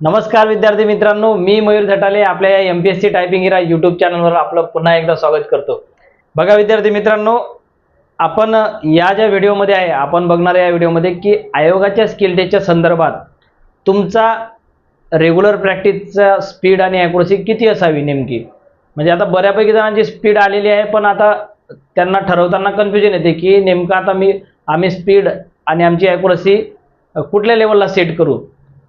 नमस्कार विद्यार्थी मित्रांनो मी मयूर झटाले आपल्या या M P S C typing era YouTube चॅनलवर आपलं पुन्हा एकदा स्वागत करतो. बघा विद्यार्थी मित्रांनो आपण या ज्या व्हिडिओमध्ये आहे आपण बघणार या व्हिडिओमध्ये की आयोगाच्या स्किल टेस्टच्या संदर्भात तुमचा रेग्युलर प्रॅक्टिसचा स्पीड आणि ॲक्युरसी किती असावी नेमकी? म्हणजे आता बऱ्यापैकी जणांची स्पीड आलेली आहे पण आता त्यांना ठरवताना कन्फ्युजन येते की नेमकं आता मी आम्ही स्पीड आणि आमची ॲक्युरसी कुठल्या लेवलला सेट करू?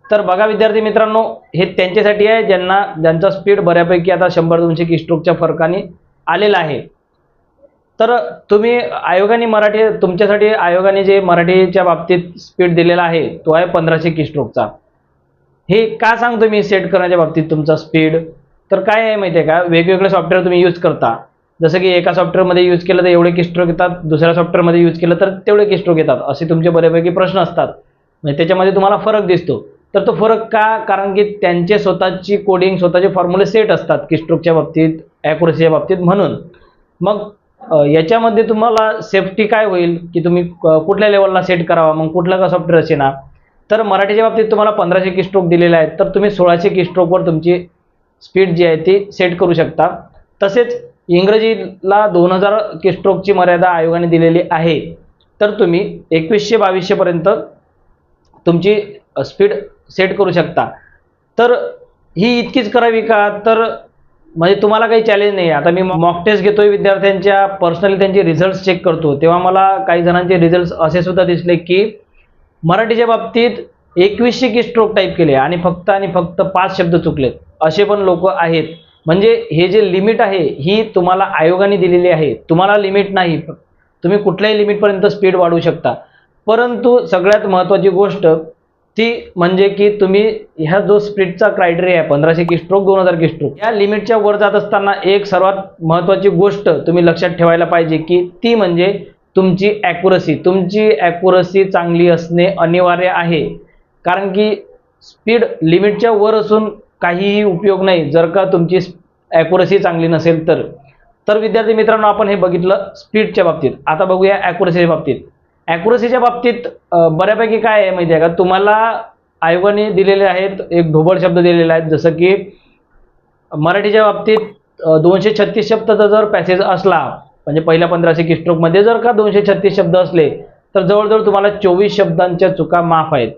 तर बघा विद्यार्थी मित्रांनो हे त्यांच्यासाठी आहे ज्यांना ज्यांचा स्पीड बऱ्यापैकी आता शंभर दोनशे किस्ट्रोकच्या फरकाने आलेला आहे. तर तुम्ही आयोगाने मराठी तुमच्यासाठी आयोगाने जे मराठीच्या बाबतीत स्पीड दिलेला आहे तो आहे पंधराशे किस्ट्रोकचा हे का सांगतो मी सेट करण्याच्या बाबतीत तुमचा स्पीड तर काय आहे माहिती आहे का? वेगवेगळे सॉफ्टवेअर तुम्ही यूज करता. जसं की एका सॉफ्टवेअरमध्ये यूज केलं तर एवढे किस्ट्रोक येतात दुसऱ्या सॉफ्टवेअरमध्ये यूज केलं तर तेवढे किस्ट्रोक येतात असे तुमचे बऱ्यापैकी प्रश्न असतात. म्हणजे त्याच्यामध्ये तुम्हाला फरक दिसतो. तर तो फरक का? कारण की त्यांचे स्वतःची कोडिंग स्वतःचे फॉर्म्युले सेट असतात किस्ट्रोकच्या बाबतीत ॲक्युरेसीच्या बाबतीत म्हणून. मग याच्यामध्ये तुम्हाला सेफ्टी काय होईल? की तुम्ही क- कुठल्या लेवलला सेट करावा? मग कुठला का सॉफ्टवेअर असे ना तर मराठीच्या बाबतीत तुम्हाला पंधराशे किस्ट्रोक दिलेले आहेत. तर तुम्ही सोळाशे किस्ट्रोकवर तुमची स्पीड जी आहे ती सेट करू शकता. तसेच इंग्रजीला दोन हजार किस्ट्रोकची मर्यादा आयोगाने दिलेली आहे. तर तुम्ही एकवीसशे बावीसशेपर्यंत तुमची स्पीड सेट करू शकता. तर ही इतकीच करावी का? तर म्हणजे तुम्हाला काही चॅलेंज नाही आता मी मॉक टेस्ट घेतोय विद्यार्थ्यांच्या पर्सनली त्यांचे रिझल्ट चेक करतो. तेव्हा मला काही जणांचे रिझल्ट असे सुद्धा दिसले की मराठीच्या बाबतीत एकवीसशे की स्ट्रोक टाईप केले आणि फक्त आणि फक्त पाच शब्द चुकलेत. असे पण लोक आहेत. म्हणजे हे जे लिमिट आहे ही तुम्हाला आयोगाने दिलेली आहे. तुम्हाला लिमिट नाही. तुम्ही कुठल्याही लिमिटपर्यंत स्पीड वाढवू शकता. परंतु सगळ्यात महत्त्वाची गोष्ट ती म्हणजे की तुम्ही ह्या जो स्पीडचा क्रायटेरिया आहे पंधराशे की स्ट्रोक दोन हजार की स्ट्रोक या लिमिटच्या वर जात असताना एक सर्वात महत्त्वाची गोष्ट तुम्ही लक्षात ठेवायला पाहिजे की ती म्हणजे तुमची ॲक्युरसी तुमची ॲक्युरसी चांगली असणे अनिवार्य आहे. कारण की स्पीड लिमिटच्या वर असून काहीही उपयोग नाही. जर का तुमची ॲक्युरसी चांगली नसेल तर. तर विद्यार्थी मित्रांनो आपण हे बघितलं स्पीडच्या बाबतीत. आता बघूया ॲक्युरसीच्या बाबतीत. ॲक्युरसीच्या बाबतीत बऱ्यापैकी काय आहे माहिती आहे का? तुम्हाला आयोगाने दिलेले आहेत एक ढोबळ शब्द दिलेले आहेत जसं की मराठीच्या बाबतीत दोनशे छत्तीस शब्दाचा जर पॅसेज असला म्हणजे पहिल्या पंधराशे किस्ट्रोकमध्ये जर का दोनशे छत्तीस शब्द असले तर जवळजवळ तुम्हाला चोवीस शब्दांच्या चुका माफ आहेत.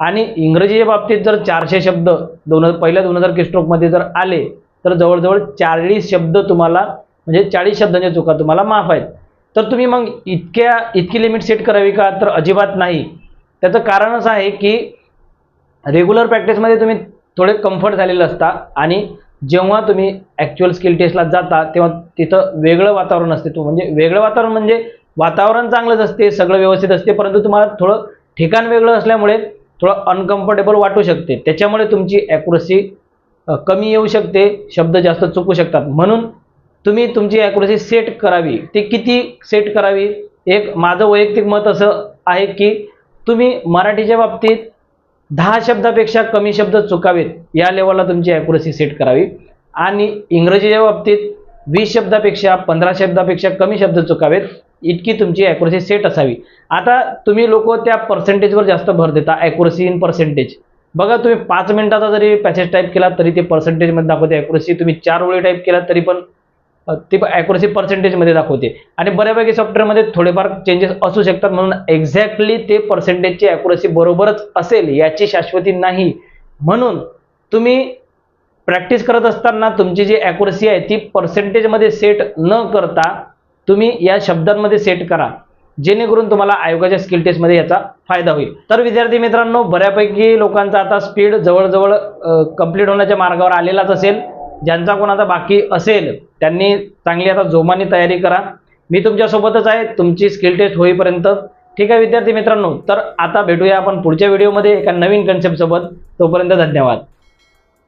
आणि इंग्रजीच्या बाबतीत जर चारशे शब्द दोन हजार पहिल्या दोन हजार किस्ट्रोकमध्ये जर आले तर जवळजवळ चाळीस शब्द तुम्हाला म्हणजे चाळीस शब्दांच्या चुका तुम्हाला माफ आहेत. तर तुम्ही मग इतक्या इतकी लिमिट सेट करावी का? तर अजिबात नाही. त्याचं कारण असं आहे की रेग्युलर प्रॅक्टिसमध्ये तुम्ही थोडे कम्फर्ट झालेले असता आणि जेव्हा तुम्ही ॲक्च्युअल स्किल टेस्टला जाता तेव्हा तिथं वेगळं वातावरण असते. तो म्हणजे वेगळं वातावरण म्हणजे वातावरण चांगलंच असते सगळं व्यवस्थित असते परंतु तुम्हाला थोडं ठिकाण वेगळं असल्यामुळे थोडं अनकम्फर्टेबल वाटू शकते. त्याच्यामुळे तुमची ॲक्युरसी कमी येऊ शकते शब्द जास्त चुकू शकतात. म्हणून तुम्ही तुमची ॲक्युरसी सेट करावी. ती किती सेट करावी? एक माझं वैयक्तिक मत असं आहे की तुम्ही मराठीच्या बाबतीत दहा शब्दापेक्षा कमी शब्द चुकावेत. या लेवलला तुमची ॲक्युरसी सेट करावी. आणि इंग्रजीच्या बाबतीत वीस शब्दापेक्षा पंधरा शब्दापेक्षा कमी शब्द चुकावेत. इतकी तुमची ॲक्युरसी सेट असावी. आता तुम्ही लोक त्या पर्सेंटेजवर जास्त भर देता. ॲक्युरसी इन पर्सेंटेज बघा तुम्ही पाच मिनिटाचा जरी पॅसेज टाईप केला तरी ते पर्सेंटेजमध्ये दाखवते. ॲक्युरसी तुम्ही चार वेळी टाईप केला तरी पण ते ॲक्युरसी पर्सेंटेजमध्ये दाखवते. आणि बऱ्यापैकी सॉफ्टवेअरमध्ये थोडेफार चेंजेस असू शकतात. म्हणून एक्झॅक्टली ते पर्सेंटेजची ॲक्युरसी बरोबरच असेल याची शाश्वती नाही. म्हणून तुम्ही प्रॅक्टिस करत असताना तुमची जी ॲक्युरसी आहे ती पर्सेंटेजमध्ये सेट न करता तुम्ही या शब्दांमध्ये सेट करा. जेणेकरून तुम्हाला आयोगाच्या स्किल टेस्टमध्ये याचा फायदा होईल. तर विद्यार्थी मित्रांनो बऱ्यापैकी लोकांचा आता स्पीड जवळजवळ कंप्लीट होण्याच्या मार्गावर आलेलाच असेल. ज्यांचा कोणाचा बाकी असेल त्यांनी चांगली आता जोमाने तयारी करा. मी तुमच्यासोबतच आहे. तुमची स्किल टेस्ट होईपर्यंत. ठीक आहे विद्यार्थी मित्रांनो तर आता भेटूया आपण पुढच्या व्हिडिओमध्ये एका नवीन कन्सेप्टसोबत तोपर्यंत धन्यवाद.